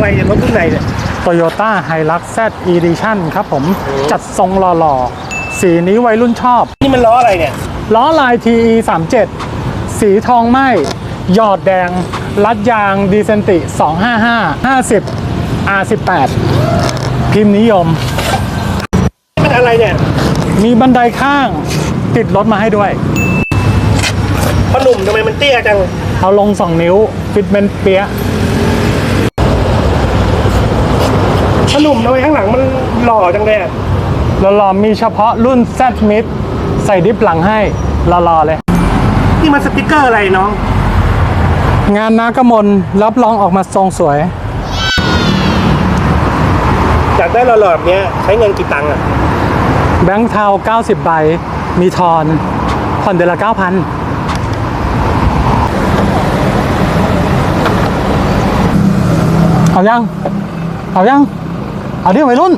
อะไรเนี่ยรถรุ่นไหนเนี่ย Toyota Hilux Z Edition ครับผมจัดทรงหล่อๆ สีนี้วัยรุ่นชอบ นี่มันล้ออะไรเนี่ย ล้อลาย TE 37สีทองไหมหยอดแดง รัดยางดีเซนติ 255 50 R18 พิมพ์นิยมนี่มันอะไรเนี่ยมีบันไดข้างติดรถมาให้ด้วย พ่อหนุ่มทำไมมันเตี้ยจัง เอาลง 2 นิ้ว ฟิตเมนต์เปียะ พ่อ หนุ่มทำไมข้างหลังมันหล่อจังเลยอะหล่อๆมีเฉพาะรุ่น Z Mid ใส่ดิฟหลังให้หล่อๆเลย นี่มันสติกเกอร์อะไรน้อง งานนากมลรับรองออกมาทรงสวย อยากได้หล่อๆแบบเนี้ยใช้เงินกี่ตังค์อะแบงค์เทา 90 ใบ มีทอน ผ่อนเดือนละ 9,000 เอายัง เอายัง เอาดิวัยรุ่น